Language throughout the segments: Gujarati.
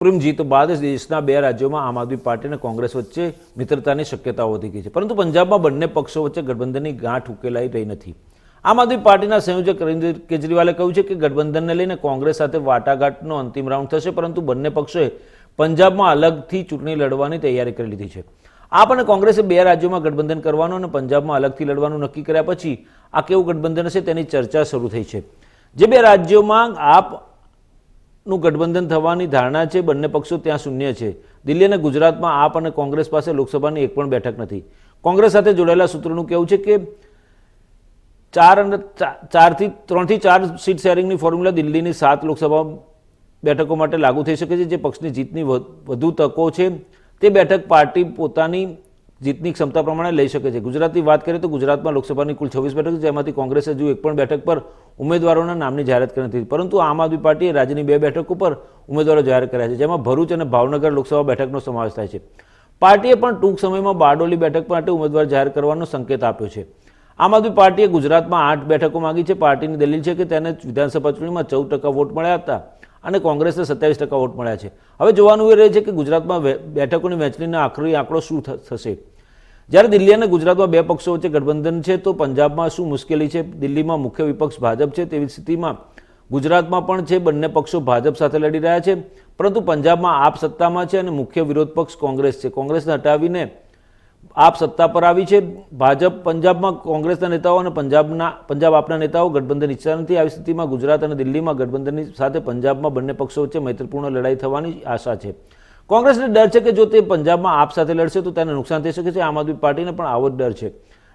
સુપ્રીમ જીત બાદ દેશના બે રાજ્યોમાં આમ આદમી પાર્ટી અને કોંગ્રેસ વચ્ચે મિત્રતાની શક્યતાઓ વધી ગઈ છે. પરંતુ પંજાબમાં બંને પક્ષો વચ્ચે ગઠબંધનની ગાંઠ ઉકેલાઈ રહી નથી. આમ આદમી પાર્ટીના સંયોજક અરવિંદ કેજરીવાલે કહ્યું છે કે ગઠબંધનને લઈને કોંગ્રેસ સાથે વાટાઘાટનો અંતિમ રાઉન્ડ થશે, પરંતુ બંને પક્ષોએ પંજાબમાં અલગથી ચૂંટણી લડવાની તૈયારી કરી લીધી છે. આપ અને કોંગ્રેસે બે રાજ્યોમાં ગઠબંધન કરવાનું અને પંજાબમાં અલગથી લડવાનું નક્કી કર્યા પછી આ કેવું ગઠબંધન હશે તેની ચર્ચા શરૂ થઈ છે. જે બે રાજ્યોમાં આપ નું ગઠબંધન થવાની ધારણા છે, બંને પક્ષો ત્યાં શૂન્ય છે. દિલ્હી અને ગુજરાતમાં આપ અને કોંગ્રેસ પાસે લોકસભાની એક પણ બેઠક નથી. કોંગ્રેસ સાથે જોડાયેલા સૂત્રોનું કહેવું છે કે ચાર અને ચારથી, ત્રણથી ચાર સીટ શેરિંગની ફોર્મ્યુલા દિલ્હીની સાત લોકસભા બેઠકો માટે લાગુ થઈ શકે છે. જે પક્ષની જીતની વધુ તકો છે. તે બેઠક પાર્ટી પોતાની જીતની ક્ષમતા પ્રમાણે લઈ શકે છે. ગુજરાતની વાત કરીએ તો ગુજરાતમાં લોકસભાની કુલ છવ્વીસ બેઠક છે. જેમાંથી કોંગ્રેસે હજુ એક પણ બેઠક પર ઉમેદવારોના નામની જાહેરાત કરી નથી. પરંતુ આમ આદમી પાર્ટીએ રાજ્યની બે બેઠકો પર ઉમેદવારો જાહેર કર્યા છે. જેમાં ભરૂચ અને ભાવનગર લોકસભા બેઠકનો સમાવેશ થાય છે. પાર્ટીએ પણ ટૂંક સમયમાં બારડોલી બેઠક માટે ઉમેદવાર જાહેર કરવાનો સંકેત આપ્યો છે. આમ આદમી પાર્ટીએ ગુજરાતમાં આઠ બેઠકો માંગી છે. પાર્ટીની દલીલ છે કે તેને વિધાનસભા ચૂંટણીમાં ચૌદ ટકા વોટ મળ્યા હતા અને કોંગ્રેસને સત્યાવીસ ટકા વોટ મળ્યા છે. હવે જોવાનું એ રહે છે કે ગુજરાતમાં બેઠકોની વહેંચણીનો આખરી આંકડો શું થશે? જ્યારે દિલ્હી અને ગુજરાતમાં બે પક્ષો વચ્ચે ગઠબંધન છે, તો પંજાબમાં શું મુશ્કેલી છે? દિલ્હીમાં મુખ્ય વિપક્ષ ભાજપ છે, તેવી સ્થિતિમાં ગુજરાતમાં પણ છે, બંને પક્ષો ભાજપ સાથે લડી રહ્યા છે. પરંતુ પંજાબમાં આપ સત્તામાં છે અને મુખ્ય વિરોધ પક્ષ કોંગ્રેસ છે. કોંગ્રેસને હટાવીને આપ સત્તા પર આવી છે. ભાજપ પંજાબમાં કોંગ્રેસના નેતાઓ અને પંજાબના, પંજાબ આપના નેતાઓ ગઠબંધન ઈચ્છતા નથી. આવી સ્થિતિમાં ગુજરાત અને દિલ્હીમાં ગઠબંધનની સાથે પંજાબમાં બંને પક્ષો વચ્ચે મૈત્રીપૂર્ણ લડાઈ થવાની આશા છે. કોંગ્રેસને ડર છે કે જો તે પંજાબમાં આપ સાથે લડશે તો તેને નુકસાન થઈ શકે છે, આમ આદમી પાર્ટીને પણ આવો જ ડર છે.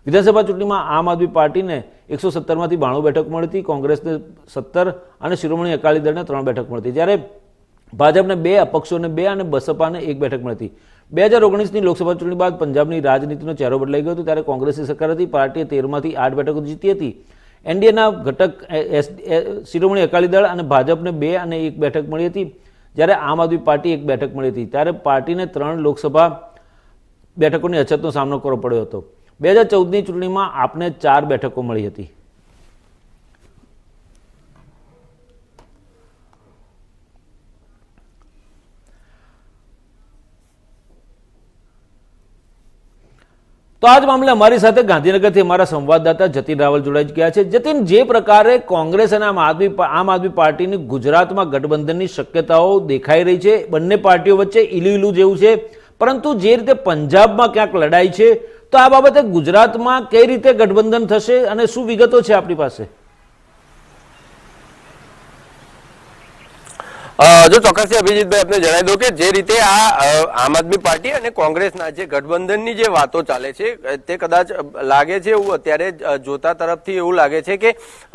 વિધાનસભા ચૂંટણીમાં આમ આદમી પાર્ટીને એકસો સત્તરમાંથી બાણું બેઠક મળી હતી કોંગ્રેસને સત્તર અને શિરોમણી અકાલી દળને ત્રણ બેઠક મળી હતી જ્યારે ભાજપને બે, અપક્ષોને બે અને બસપાને એક બેઠક મળી હતી બે હજાર ઓગણીસની લોકસભા ચૂંટણી બાદ પંજાબની રાજનીતિનો ચહેરો બદલાઈ ગયો હતો, ત્યારે કોંગ્રેસની સરકાર હતી, પાર્ટીએ તેરમાંથી આઠ બેઠકો જીતી હતી. એનડીએના ઘટક શિરોમણી અકાલી દળ અને ભાજપને બે અને એક બેઠક મળી હતી. જ્યારે આમ આદમી પાર્ટી એક બેઠક મળી હતી, ત્યારે પાર્ટીને ત્રણ લોકસભા બેઠકોની અછતનો સામનો કરવો પડ્યો હતો. બે હજાર ચૌદની ચૂંટણીમાં આપને ચાર બેઠકો મળી હતી. તો આજ મામલે અમારી સાથે ગાંધીનગરથી અમારા સંવાદદાતા જતીન રાવલ જોડાઈ ગયા છે. જતીન, જે પ્રકારે કોંગ્રેસ અને આમ આદમી આમ આદમી પાર્ટીની ગુજરાતમાં ગઠબંધનની શક્યતાઓ દેખાઈ રહી છે, બંને પાર્ટીઓ વચ્ચે ઈલું જેવું છે, પરંતુ જે રીતે પંજાબમાં ક્યાંક લડાઈ છે, તો આ બાબતે ગુજરાતમાં કઈ રીતે ગઠબંધન થશે અને શું વિગતો છે આપણી પાસે? જો ચોક્કસથી અભિજીતભાઈ આપને જણાવી દઉં કે જે રીતે આ આમ આદમી પાર્ટી અને કોંગ્રેસના જે ગઠબંધનની જે વાતો ચાલે છે તે કદાચ લાગે છે એવું અત્યારે જોતા તરફથી એવું લાગે છે કે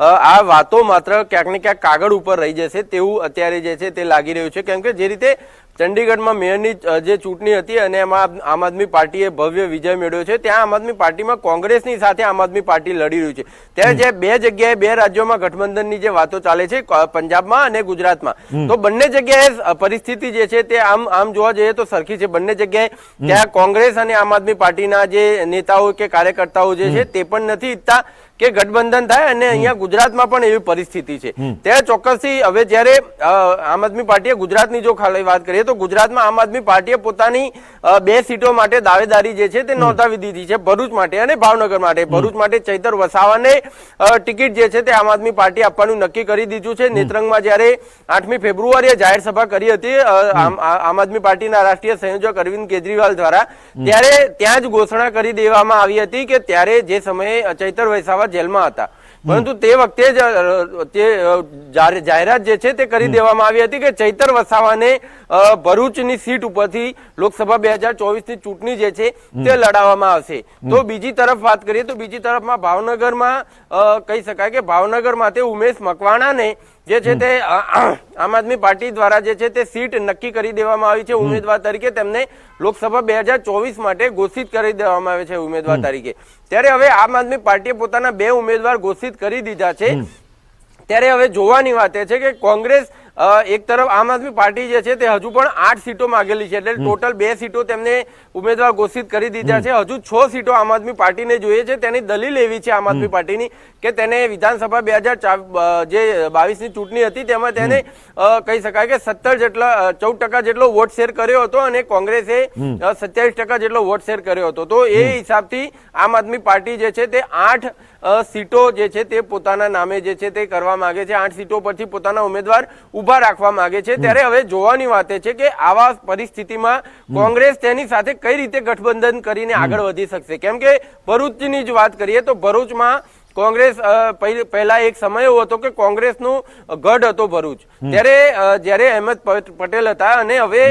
આ વાતો માત્ર ક્યાંક ને ક્યાંક કાગળ ઉપર રહી જશે તેવું અત્યારે જે છે તે લાગી રહ્યું છે. કેમ કે જે રીતે ચંડીગઢમાં મેયરની જે ચૂંટણી હતી અને એમાં આમ આદમી પાર્ટીએ ભવ્ય વિજય મેળવ્યો છે ત્યાં આમ આદમી પાર્ટીમાં કોંગ્રેસની સાથે આમ આદમી પાર્ટી લડી રહ્યું છે. ત્યારે જે બે જગ્યાએ બે રાજ્યોમાં ગઠબંધનની જે વાતો ચાલે છે પંજાબમાં અને ગુજરાતમાં. તો બંને જગ્યાએ પરિસ્થિતિ જે છે તે આમ આમ જોવા જઈએ તો સરખી છે. બંને જગ્યાએ ત્યાં કોંગ્રેસ અને આમ આદમી પાર્ટીના જે નેતાઓ કે કાર્યકર્તાઓ જે છે તે પણ નથી ઈચ્છતા. કે ગઠબંધન થાય અને અહીંયા ગુજરાતમાં પણ એવી પરિસ્થિતિ છે. ત્યારે ચોક્કસથી હવે જ્યારે આમ આદમી પાર્ટીએ ગુજરાતની જો ખાલી વાત કરીએ તો ગુજરાતમાં આમ આદમી પાર્ટીએ પોતાની બે સીટો માટે દાવેદારી જે છે તે નોંધાવી દીધી છે ભરૂચ માટે અને ભાવનગર માટે. ભરૂચ માટે ચૈતર વસાવાને ટિકિટ જે છે તે આમ આદમી પાર્ટી આપવાનું નક્કી કરી દીધું છે. નેત્રંગમાં જ્યારે આઠમી ફેબ્રુઆરીએ જાહેર સભા કરી હતી આમ આદમી પાર્ટીના રાષ્ટ્રીય સંયોજક અરવિંદ કેજરીવાલ દ્વારા ત્યારે ત્યાં જ ઘોષણા કરી દેવામાં આવી હતી કે ત્યારે જે સમયે ચૈતર વસાવા જેલમાં હતા. પરંતુ તે વખતે જ તે જાહેરાત જે છે તે કરી દેવામાં આવી હતી કે ચૈતર વસાવાને ભરૂચની સીટ ઉપરથી લોકસભા બે હજાર ચોવીસની ચૂંટણી જે છે તે લડાવવામાં આવશે. તો બીજી તરફ વાત કરીએ તો બીજી તરફમાં ભાવનગરમાં કહી શકાય કે ભાવનગર માટે ઉમેશ મકવાણાને જે છે તે આમ આદમી પાર્ટી દ્વારા જે છે તે સીટ નક્કી કરી દેવામાં આવી છે ઉમેદવાર તરીકે. તેમને લોકસભા બે હજાર ચોવીસ માટે ઘોષિત કરી દેવામાં આવે છે ઉમેદવાર તરીકે. ત્યારે હવે આમ આદમી પાર્ટીએ પોતાના બે ઉમેદવાર ઘોષિત કરી દીધા છે. ત્યારે હવે જોવાની વાત એ છે કે કોંગ્રેસ એક તરફ આમ આદમી પાર્ટી જે છે તે હજુ પણ આઠ સીટો માંગેલી છે એટલે ટોટલ બે સીટો તેમને ઉમેદવાર ઘોષિત કરી દીધા છે. હજુ છ સીટો આમ આદમી પાર્ટીને જોઈએ છે. તેની દલીલ એવી છે આમ આદમી પાર્ટીની કે તેને વિધાનસભા બે હજાર જે બાવીસની ચૂંટણી હતી તેમાં તેને કહી શકાય કે સત્તર જેટલા ચૌદ ટકા જેટલો વોટ શેર કર્યો હતો અને કોંગ્રેસે સત્યાવીસ ટકા જેટલો વોટ શેર કર્યો હતો. તો એ હિસાબથી આમ આદમી પાર્ટી જે છે તે આઠ સીટો જે છે તે પોતાના નામે જે છે તે કરવા માંગે છે. આઠ સીટો પરથી પોતાના ઉમેદવાર ઊભા રાખવા માંગે છે. ત્યારે હવે જોવાની વાત છે કે આવા પરિસ્થિતિમાં કોંગ્રેસ તેની સાથે કઈ રીતે ગઠબંધન કરીને આગળ વધી શકશે? કેમ કે ભરૂચની જ વાત કરીએ તો ભરૂચમાં કોંગ્રેસ પહેલા એક સમય એવો હતો કે કોંગ્રેસનું ગઢ હતો ભરૂચ. ત્યારે જ્યારે અહેમદ પટેલ હતા અને હવે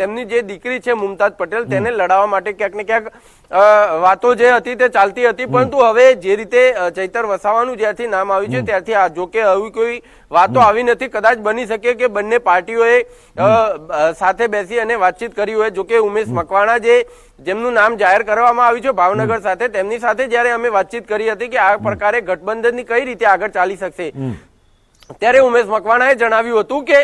તેમની જે દીકરી છે મુમતાજ પટેલ તેને લડાવવા માટે ક્યાંક ને ક્યાંક વાતો જે હતી તે ચાલતી હતી પરંતુ હવે જે રીતે ચૈતર વસાવાનું જ્યારથી નામ આવ્યું છે ત્યારથી આ જોકે આવી કોઈ વાતો આવી નથી કદાચ બની શકે કે બંને પાર્ટીઓએ સાથે બેસી અને વાતચીત કરી હોય. જોકે ઉમેશ મકવાણા જે જેમનું નામ જાહેર કરવામાં આવ્યું છે ભાવનગર સાથે તેમની સાથે જ્યારે અમે વાતચીત કરી હતી કે આ પ્રકારે ગઠબંધનની કઈ રીતે આગળ ચાલી શકશે ત્યારે ઉમેશ મકવાણાએ જણાવ્યું હતું કે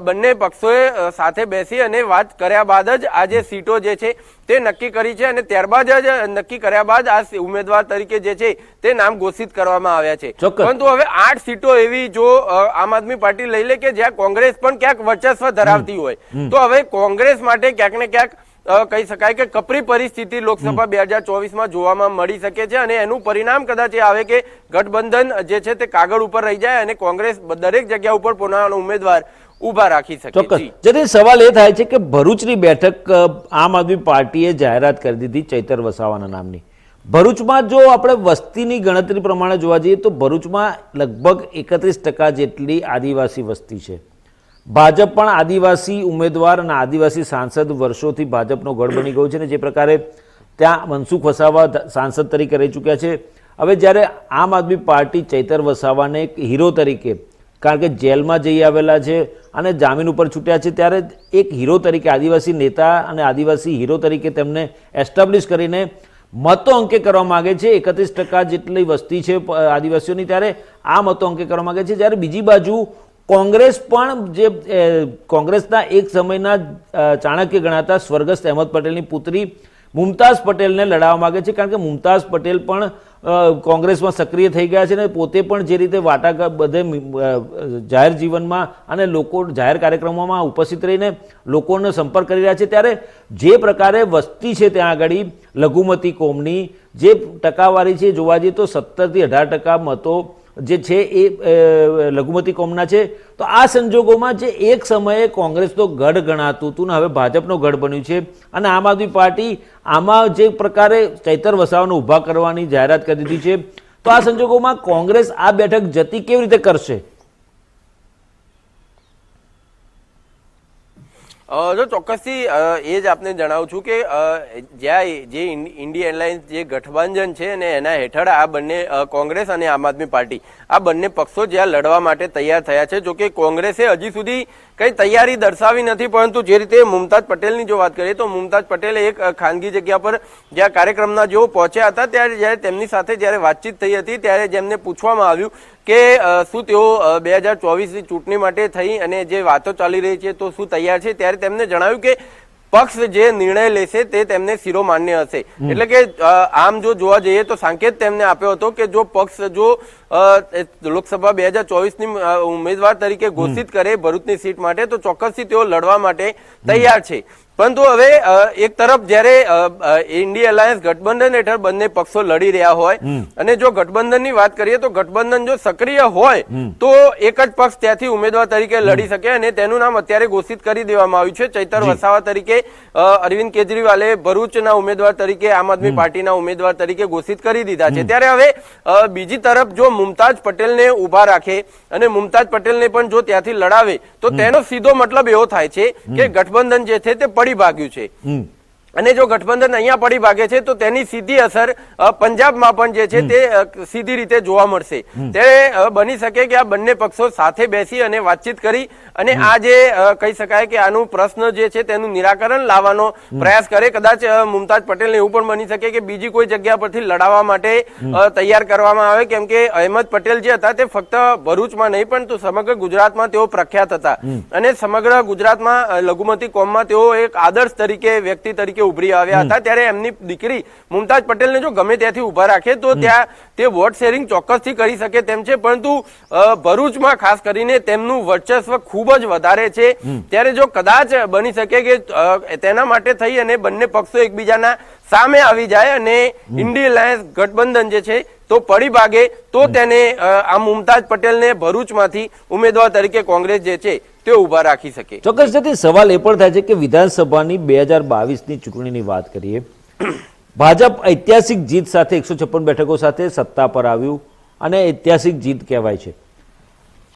બંને પક્ષોએ સાથે બેસી અને વાત કર્યા બાદ જ આ જે સીટો જે છે તે નક્કી કરી છે અને ત્યારબાદ જ નક્કી કર્યા બાદ આ ઉમેદવાર તરીકે જે છે તે નામ ઘોષિત કરવામાં આવ્યા છે. પરંતુ હવે આઠ સીટો એવી જો આમ આદમી પાર્ટી લઈ લે કે જ્યાં કોંગ્રેસ પણ ક્યાંક વર્ચસ્વ ધરાવતી હોય તો હવે કોંગ્રેસ માટે ક્યાંક ને ક્યાંક કહી શકાય કે કપરી પરિસ્થિતિ લોકસભા બે હજાર ચોવીસમાં જોવામાં મળી શકે છે અને એનું પરિણામ કદાચ એ આવે કે ગઠબંધન જે છે તે કાગળ ઉપર રહી જાય અને કોંગ્રેસ દરેક જગ્યા ઉપર પોતાનો ઉમેદવાર ઊભા રાખી શકે ચોક્કસ. જેથી સવાલ એ થાય છે કે ભરૂચની બેઠક આમ આદમી પાર્ટીએ જાહેરાત કરી દીધી ચૈતર વસાવાના નામની. ભરૂચમાં જો આપણે વસ્તીની ગણતરી પ્રમાણે જોવા જઈએ તો ભરૂચમાં લગભગ એકત્રીસ ટકા જેટલી આદિવાસી વસ્તી છે. ભાજપ પણ આદિવાસી ઉમેદવાર અને આદિવાસી સાંસદ વર્ષોથી ભાજપનો ગઢ બની ગયો છે ને જે પ્રકારે ત્યાં મનસુખ વસાવા સાંસદ તરીકે રહી ચૂક્યા છે. હવે જ્યારે આમ આદમી પાર્ટી ચૈતર વસાવાને એક હીરો તરીકે, કારણ કે જેલમાં જઈ આવેલા છે અને જામીન ઉપર છૂટ્યા છે, ત્યારે એક હીરો તરીકે, આદિવાસી નેતા અને આદિવાસી હીરો તરીકે તેમને એસ્ટાબ્લિશ કરીને મતો અંકે કરવા માગે છે. એકત્રીસ ટકા જેટલી વસ્તી છે આદિવાસીઓની, ત્યારે આ મતો અંકે કરવા માગે છે. જ્યારે બીજી બાજુ કોંગ્રેસ પણ જે કોંગ્રેસના એક સમયના ચાણક્ય ગણાતા સ્વર્ગસ્થ અહેમદ પટેલની પુત્રી મુમતાઝ પટેલને લડાવવા માગે છે. કારણ કે મુમતાઝ પટેલ પણ કોંગ્રેસમાં સક્રિય થઈ ગયા છે અને પોતે પણ જે રીતે વાટા બધે જાહેર જીવનમાં અને લોકો જાહેર કાર્યક્રમોમાં ઉપસ્થિત રહીને લોકોનો સંપર્ક કરી રહ્યા છે. ત્યારે જે પ્રકારે વસ્તી છે ત્યાં આગળ, લઘુમતી કોમની, જે ટકાવારી છે, જોવા જઈએ તો સત્તરથી અઢાર ટકા મતો જે છે એ લઘુમતી કોમના છે, તો આ સંજોગોમાં જે એક સમયે કોંગ્રેસ તો ગઢ ગણાતું હતું ને હવે ભાજપનો ગઢ બન્યું છે અને આમ આદમી પાર્ટી આમાં જે પ્રકારે ચૈતર વસાવાને ઊભા કરવાની જાહેરાત કરી દીધી છે. તો આ સંજોગોમાં કોંગ્રેસ આ બેઠક જતી કેવી રીતે કરશે? જો ચોક્કસથી એ જ આપને જણાવું છું કે જ્યાં જે ઇન- ઇન્ડિયા એરલાઇન્સ જે ગઠબંધન છે અને એના હેઠળ આ બંને કોંગ્રેસ અને આમ આદમી પાર્ટી, આ બંને પક્ષો જ્યાં લડવા માટે તૈયાર થયા છે જોકે કોંગ્રેસે હજી સુધી કઈ તૈયારી દર્શાવી નથી, પરંતુ જે રીતે મુમતાજ પટેલની જો વાત કરીએ, તો મુમતાજ પટેલ એક ખાનગી જગ્યા પર જ્યાં કાર્યક્રમના જેઓ પહોંચ્યા હતા ત્યારે જ્યારે તેમની સાથે જ્યારે વાતચીત થઈ હતી, ત્યારે જેમને પૂછવામાં આવ્યું કે શું તેઓ બે હજાર ચોવીસની ચૂંટણી માટે થઈ અને જે વાતો ચાલી રહી છે તો શું તૈયાર છે? ત્યારે તેમને જણાવ્યું કે પક્ષ જે નિર્ણય લેશે તે તેમને શિરોમાન્ય હશે. એટલે કે આમ જો જોવા જઈએ તો સંકેત તેમને આપ્યો હતો કે જો પક્ષ જો લોકસભા બે હજાર ચોવીસની ઉમેદવાર તરીકે ઘોષિત કરે ભરૂચની સીટ માટે તો ચોક્કસથી તેઓ લડવા માટે તૈયાર છે. પરંતુ હવે એક તરફ જ્યારે ઇન્ડિયા અલાયન્સ ગઠબંધન હેઠળ બંને પક્ષો લડી રહ્યા હોય અને જો ગઠબંધનની વાત કરીએ તો ગઠબંધન જો સક્રિય હોય તો એક જ પક્ષ ત્યાંથી ઉમેદવાર તરીકે લડી શકે અને તેનું નામ અત્યારે ઘોષિત કરી દેવામાં આવ્યું છે. ચૈતર વસાવા તરીકે અરવિંદ કેજરીવાલે ભરૂચના ઉમેદવાર તરીકે આમ આદમી પાર્ટીના ઉમેદવાર તરીકે ઘોષિત કરી દીધા છે. ત્યારે હવે બીજી તરફ જો મુમતાજ પટેલને ઊભા રાખે અને મુમતાજ પટેલને પણ જો ત્યાંથી લડાવે તો તેનો સીધો મતલબ એવો થાય છે કે ગઠબંધન જે છે તે પડી ભાગ્યું છે. અને જો ગઠબંધન અહીંયા પડી ભાગે છે તો તેની સીધી અસર પંજાબમાં પણ જે છે તે સીધી રીતે જોવા મળશે. ત્યારે બની શકે કે આ બંને પક્ષો સાથે બેસી અને વાતચીત કરી અને આ જે કહી શકાય કે આનું પ્રશ્ન જે છે તેનું નિરાકરણ લાવવાનો પ્રયાસ કરે. કદાચ મુમતાજ પટેલને એવું પણ બની શકે કે બીજી કોઈ જગ્યા પરથી લડાવવા માટે તૈયાર કરવામાં આવે. કેમ કે અહેમદ પટેલ જે હતા તે ફક્ત ભરૂચમાં નહીં પણ તો સમગ્ર ગુજરાતમાં તેઓ પ્રખ્યાત હતા. અને સમગ્ર ગુજરાતમાં લઘુમતી કોમમાં તેઓ એક આદર્શ તરીકે વ્યક્તિ તરીકે ઉભરી આવ્યા હતા ત્યારે એમની દીકરી મુમતાજ પટેલને જો ગમે ત્યાંથી ઊભા રાખે તો ત્યાં તે વોટ શેરિંગ ચોક્કસથી કરી શકે તેમ છે પરંતુ ભરૂચમાં ખાસ કરીને તેમનું વર્ચસ્વ ખૂબ જ વધારે છે. ત્યારે જો કદાચ બની શકે કે તેના માટે થઈ અને બંને પક્ષો એકબીજાના સામે આવી જાય અને ઇન્ડી અલાયન્સ ગઠબંધન જે છે તો પડી ભાગે તો તેને આ મુમતાજ પટેલને ભરૂચમાંથી ઉમેદવાર તરીકે કોંગ્રેસ જે છે તે ઊભા રાખી શકે. ચોક્કસ જતી સવાલ એ પણ થાય છે કે વિધાનસભાની બે હજાર બાવીસની ચૂંટણીની વાત કરીએ. ભાજપ ઐતિહાસિક જીત સાથે એકસો છપ્પન બેઠકો સાથે સત્તા પર આવ્યું અને ઐતિહાસિક જીત કહેવાય છે.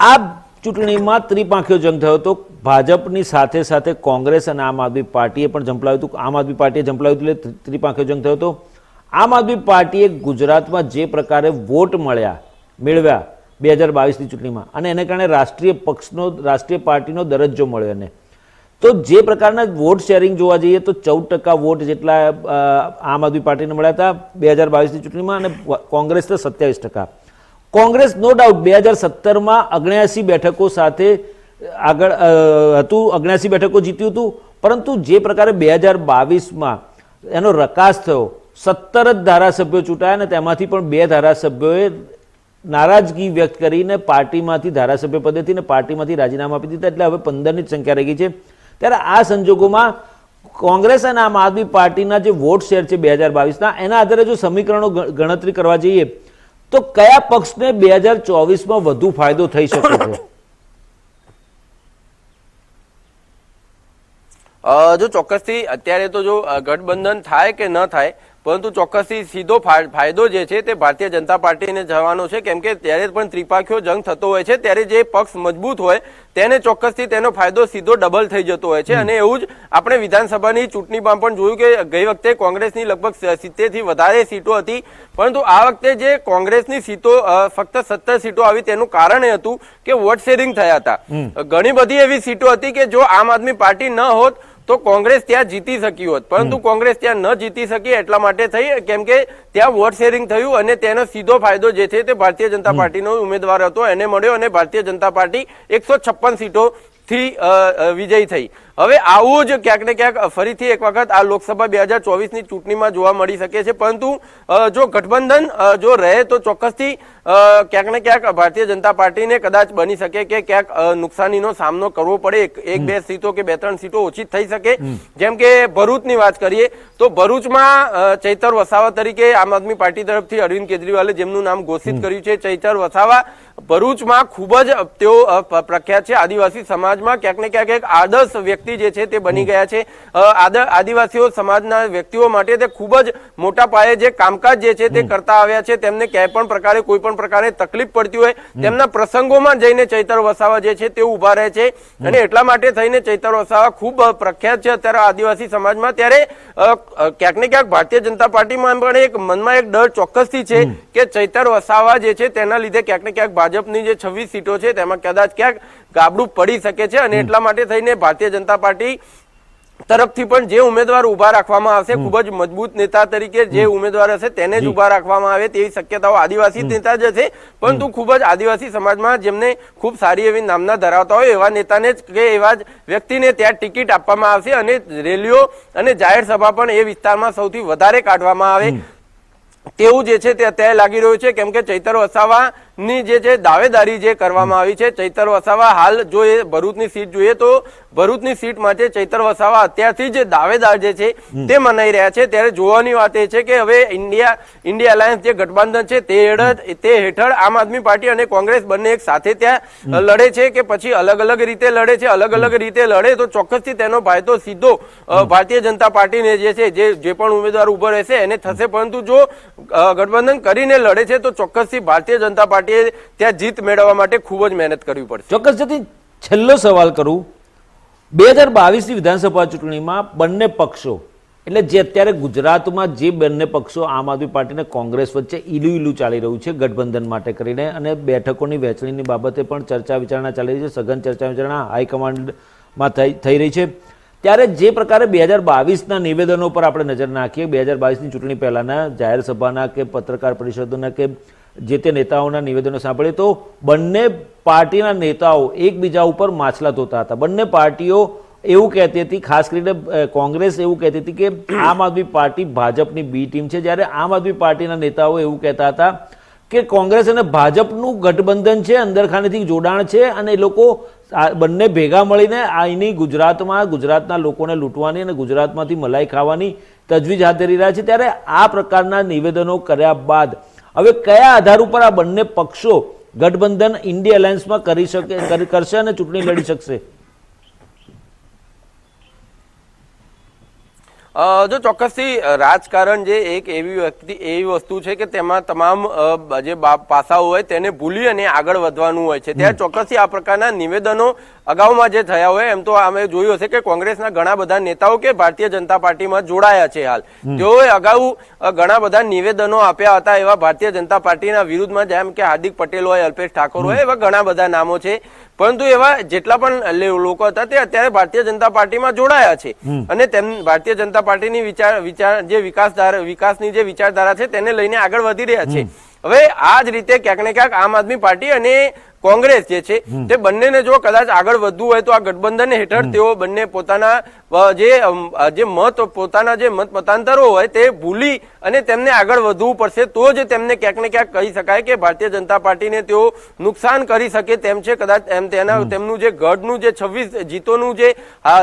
આ ચૂંટણીમાં ત્રિપાંખ્યો જંગ થયો હતો. ભાજપની સાથે સાથે કોંગ્રેસ અને આમ આદમી પાર્ટીએ પણ ઝંપલાવ્યું હતું. આમ આદમી પાર્ટીએ ઝંપલાવ્યું હતું એટલે ત્રિપાંખ્યો જંગ થયો હતો. આમ આદમી પાર્ટીએ ગુજરાતમાં જે પ્રકારે વોટ મળ્યા, મેળવ્યા બે હજાર બાવીસની ચૂંટણીમાં અને એને કારણે રાષ્ટ્રીય પક્ષનો, રાષ્ટ્રીય પાર્ટીનો દરજ્જો મળ્યો એને. તો જે પ્રકારના વોટ શેરિંગ જોવા જઈએ તો ચૌદ ટકા વોટ જેટલા આમ આદમી પાર્ટીને મળ્યા હતા બે હજાર બાવીસની ચૂંટણીમાં અને કોંગ્રેસને સત્યાવીસ ટકા. કોંગ્રેસ નો ડાઉટ બે હજાર સત્તરમાં અગણ્યાસી બેઠકો સાથે આગળ હતું અગણ્યાસી બેઠકો જીત્યું હતું, પરંતુ જે પ્રકારે બે હજાર બાવીસમાં એનો રકાસ થયો, સત્તર જ ધારાસભ્યો ચૂંટાયા અને તેમાંથી પણ બે ધારાસભ્યોએ નારાજગી વ્યક્ત કરીને પાર્ટીમાંથી ધારાસભ્ય પદેથી ને પાર્ટીમાંથી રાજીનામા આપી દીધા, એટલે હવે પંદરની જ સંખ્યા રહી ગઈ છે. ત્યારે આ સંજોગોમાં કોંગ્રેસ અને આમ આદમી પાર્ટીના જે વોટ શેર છે બે હજાર બાવીસના, એના આધારે જો સમીકરણો ગણતરી કરવા જઈએ તો કયા પક્ષને બે હજાર ચોવીસમાં વધુ ફાયદો થઈ શકે છે? જો ચોક્કસથી અત્યારે તો જો ગઠબંધન થાય કે ન થાય પરંતુ ચોક્કસથી સીધો ફાયદો જે છે તે ભારતીય જનતા પાર્ટીને જવાનો છે. કેમ કે ત્યારે પણ ત્રિપાખીઓ જંગ થતો હોય છે. ત્યારે જે પક્ષ મજબૂત હોય તેને ચોક્કસથી તેનો ફાયદો સીધો ડબલ થઈ જતો હોય છે. અને એવું જ આપણે વિધાનસભાની ચૂંટણીમાં પણ જોયું કે ગઈ વખતે કોંગ્રેસની લગભગ સિત્તેરથી વધારે સીટો હતી. પરંતુ આ વખતે જે કોંગ્રેસની સીટો ફક્ત સત્તર સીટો આવી તેનું કારણ એ હતું કે વોટ શેરિંગ થયા હતા. ઘણી બધી એવી સીટો હતી કે જો આમ આદમી પાર્ટી ન હોત તો કોંગ્રેસ ત્યાં જીતી શકી હોત. પરંતુ કોંગ્રેસ ત્યાં ન જીતી શકી એટલા માટે થઈ કેમ કે ત્યાં વોટ શેરિંગ થયું અને તેનો સીધો ફાયદો જે છે તે ભારતીય જનતા પાર્ટીનો ઉમેદવાર હતો. એને મળ્યો અને ભારતીય જનતા પાર્ટી એકસો છપ્પન સીટો થી અ, અ, વિજયી થઈ. હવે આવું જ ક્યાંક ને ક્યાંક ફરીથી એક વખત આ લોકસભા બે હજાર ચોવીસની ચૂંટણીમાં જોવા મળી શકે છે. પરંતુ જો ગઠબંધન જો રહે તો ચોક્કસથી ક્યાંક ને ક્યાંક ભારતીય જનતા પાર્ટીને કદાચ બની શકે કે ક્યાંક નુકસાનીનો સામનો કરવો પડે. એક- એક બે સીટો કે બે ત્રણ સીટો ઓછી થઈ શકે. જેમ કે ભરૂચની વાત કરીએ તો ભરૂચમાં ચૈતર વસાવા તરીકે આમ આદમી પાર્ટી તરફથી અરવિંદ કેજરીવાલે જેમનું નામ ઘોષિત કર્યું છે ચૈતર વસાવા ભરૂચમાં ખૂબ જ તેઓ પ્રખ્યાત છે. આદિવાસી સમાજમાં ક્યાંક ને ક્યાંક એક આદર્શ વ્યક્તિ જે છે તે બની ગયા છે. આદિવાસીઓ સમાજના વ્યક્તિઓ માટે તે ખૂબ જ મોટા પાયે જે કામકાજ જે છે તે કરતા આવ્યા છે. તેમને ક્યાંય પણ પ્રકારે કોઈ પણ પ્રકારે તકલીફ પડતી હોય તેમના પ્રસંગોમાં જઈને ચૈતર વસાવા જે છે તે ઊભા રહે છે. અને એટલા માટે થઈને ચૈતર વસાવા ખૂબ પ્રખ્યાત છે. અત્યારે આદિવાસી સમાજમાં ત્યારે ક્યાંક ને ક્યાંક ભારતીય જનતા પાર્ટીમાં પણ એક મનમાં એક ડર ચોક્કસથી છે કે ચૈતર વસાવા જે છે તેના લીધે ક્યાંક ને ક્યાંક ભાજપની જે છવ્વીસ સીટો છે તેમાં કદાચ ક્યાંક ગાબડું પડી શકે છે. અને એટલા માટે થઈને ભારતીય જનતા પાર્ટી તરફથી પણ જે ઉમેદવાર ઊભા રાખવામાં આવશે ખૂબ જ મજબૂત નેતા તરીકે જે ઉમેદવાર હશે તેને જ ઊભા રાખવામાં આવે તેવી શક્યતાઓ આદિવાસી નેતા જ હશે પરંતુ ખૂબ જ આદિવાસી સમાજમાં જેમને ખૂબ સારી એવી નામના ધરાવતા હોય એવા નેતાને જ કે એવા જ વ્યક્તિને ત્યાં ટિકિટ આપવામાં આવશે અને રેલીઓ અને જાહેર સભા પણ એ વિસ્તારમાં સૌથી વધારે કાઢવામાં આવે તેવું જે છે તે અત્યારે લાગી રહ્યું છે કેમ કે ચૈતર વસાવાની જે છે દાવેદારી જે કરવામાં આવી છે ચૈતર વસાવા હાલ જો એ ભરૂચની સીટ જોઈએ તો ભરૂચની સીટ માટે ચૈતર વસાવા અત્યારથી જે દાવેદાર જે છે તે મનાઈ રહ્યા છે. ત્યારે જોવાની વાત એ છે કે હવે ઇન્ડિયા ઇન્ડિયા અલાયન્સ જે ગઠબંધન છે તે હેઠળ તે હેઠળ આમ આદમી પાર્ટી અને કોંગ્રેસ બંને એક સાથે ત્યાં લડે છે કે પછી અલગ અલગ રીતે લડે છે અલગ અલગ રીતે લડે તો ચોક્કસથી તેનો ફાયદો સીધો ભારતીય જનતા પાર્ટીને જે છે જે જે પણ ઉમેદવાર ઊભો રહેશે એને થશે. પરંતુ જો ગઠબંધન કરીને લડે છે તો ચોક્કસથી ભારતીય જનતા પાર્ટીએ ત્યાં જીત મેળવવા માટે ખૂબ જ મહેનત કરવી પડશે. ચોક્કસ જતી છેલ્લો સવાલ કરું. બે હજાર બાવીસની વિધાનસભા ચૂંટણીમાં બંને પક્ષો, એટલે જે અત્યારે ગુજરાતમાં જે બંને પક્ષો આમ આદમી પાર્ટી અને કોંગ્રેસ વચ્ચે ઈલું ઈલું ચાલી રહ્યું છે ગઠબંધન માટે કરીને, અને બેઠકોની વહેંચણીની બાબતે પણ ચર્ચા વિચારણા ચાલી રહી છે, સઘન ચર્ચા વિચારણા હાઈકમાન્ડમાં થઈ થઈ રહી છે. ત્યારે જે પ્રકારે બે હજાર બાવીસના નિવેદનો પર આપણે નજર નાખીએ, બે હજાર બાવીસની ચૂંટણી પહેલાંના જાહેર સભાના કે પત્રકાર પરિષદોના કે જે તે નેતાઓના નિવેદનો સાંભળે તો બંને પાર્ટીના નેતાઓ એકબીજા ઉપર માછલા ધોતા હતા. બંને પાર્ટીઓ એવું કહેતી હતી, ખાસ કરીને કોંગ્રેસ એવું કહેતી હતી કે આમ આદમી પાર્ટી ભાજપની બી ટીમ છે. જ્યારે આમ આદમી પાર્ટીના નેતાઓ એવું કહેતા હતા કે કોંગ્રેસ અને ભાજપનું ગઠબંધન છે, અંદરખાનેથી જોડાણ છે અને એ લોકો બંને ભેગા મળીને અહીંની ગુજરાતમાં, ગુજરાતના લોકોને લૂંટવાની અને ગુજરાતમાંથી મલાઈ ખાવાની તજવીજ હાથ ધરી રહ્યા છે. ત્યારે આ પ્રકારના નિવેદનો કર્યા બાદ હવે કયા આધાર ઉપર આ બંને પક્ષો ગઠબંધન ઇન્ડિયા એલાયન્સમાં કરી શકે કરશે અને ચૂંટણી લડી શકશે? જો ચોક્કસથી રાજકારણ જે એક એવી વ્યક્તિ એવી વસ્તુ છે કે તેમાં તમામ જે પાસાઓ હોય તેને ભૂલી અને આગળ વધવાનું હોય છે. ત્યારે ચોક્કસથી આ પ્રકારના નિવેદનો અગાઉમાં જે થયા હોય એમ તો અમે જોયું હશે કે કોંગ્રેસના ઘણા બધા નેતાઓ કે ભારતીય જનતા પાર્ટીમાં જોડાયા છે હાલ. તેઓએ અગાઉ ઘણા બધા નિવેદનો આપ્યા હતા એવા ભારતીય જનતા પાર્ટીના વિરુદ્ધમાં જેમ કે હાર્દિક પટેલ હોય અલ્પેશ ઠાકોર હોય એવા ઘણા બધા નામો છે. પરંતુ એવા જેટલા પણ લોકો હતા તે અત્યારે ભારતીય જનતા પાર્ટીમાં જોડાયા છે. અને તેમ ભારતીય જનતા પાર્ટીની વિચાર વિચાર જે વિકાસ વિકાસની જે વિચારધારા છે તેને લઈને આગળ વધી રહ્યા છે. હવે આ જ રીતે ક્યાંક ને ક્યાંક આમ આદમી પાર્ટી અને કોંગ્રેસ જે છે તે બંનેને જો કદાચ આગળ વધવું હોય તો આ ગઠબંધન હેઠળ તેઓ બંને પોતાના જે જે મત પોતાના જે મત મતાંતરો હોય તે ભૂલી અને તેમને આગળ વધવું પડશે તો જ તેમને ક્યાંક ને ક્યાંક કહી શકાય કે ભારતીય જનતા પાર્ટીને તેઓ નુકસાન કરી શકે તેમ છે. કદાચ એમ તેના તેમનું જે ગઢનું જે છવ્વીસ જીતોનું જે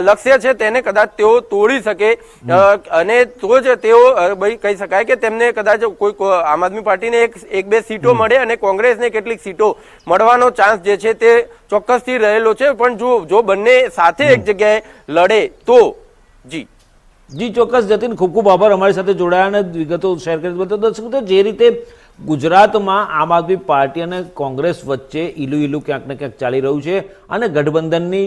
લક્ષ્ય છે તેને કદાચ તેઓ તોડી શકે. અને તો જ તેઓ કહી શકાય કે તેમને કદાચ કોઈ આમ આદમી પાર્ટીને એક એક બે સીટો મળે અને કોંગ્રેસને કેટલીક સીટો મળવાનો ચાન્સ જે છે તે ચોક્કસથી રહેલો છે. પણ જો જો બંને સાથે એક જગ્યાએ લડે તો? જી. જી ચોક્કસ જતીન ખૂબ ખૂબ આભાર અમારી સાથે જોડાયા અને વિગતો શેર કરી તો દર્શક તો જે રીતે ગુજરાતમાં આમ આદમી પાર્ટી અને કોંગ્રેસ વચ્ચે ઈલું ઈલું ક્યાંક ને ક્યાંક ચાલી રહ્યું છે અને ગઠબંધનની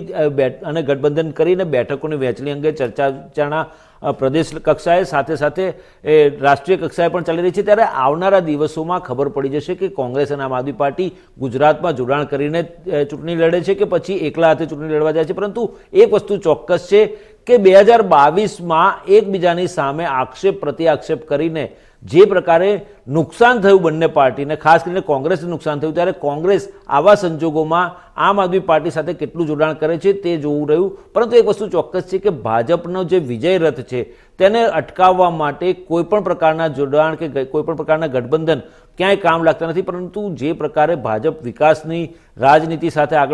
અને ગઠબંધન કરીને બેઠકોની વહેંચણી અંગે ચર્ચા વિચારણા પ્રદેશ કક્ષાએ સાથે સાથે એ રાષ્ટ્રીય કક્ષાએ પણ ચાલી રહી છે. ત્યારે આવનારા દિવસોમાં ખબર પડી જશે કે કોંગ્રેસ અને આમ આદમી પાર્ટી ગુજરાતમાં જોડાણ કરીને ચૂંટણી લડે છે કે પછી એકલા હાથે ચૂંટણી લડવા જાય છે. પરંતુ એક વસ્તુ ચોક્કસ છે કે બે હજાર બાવીસમાં એકબીજાની સામે આક્ષેપ પ્રતિ આક્ષેપ કરીને જે પ્રકારે નુકસાન થયું બંને પાર્ટીને, ખાસ કરીને કોંગ્રેસને નુકસાન થયું, ત્યારે કોંગ્રેસ આવા સંજોગોમાં આમ આદમી પાર્ટી સાથે કેટલું જોડાણ કરે છે તે જોવું રહ્યું. પરંતુ એક વસ્તુ ચોક્કસ છે કે ભાજપનો જે વિજય રથ છે, તેને અટકાવવા માટે કોઈપણ પ્રકારના જોડાણ કે કોઈપણ પ્રકારના ગઠબંધન ક્યાંય કામ લાગતા નથી. પરંતુ જે પ્રકારે ભાજપ વિકાસની રાજનીતિ સાથે આગળ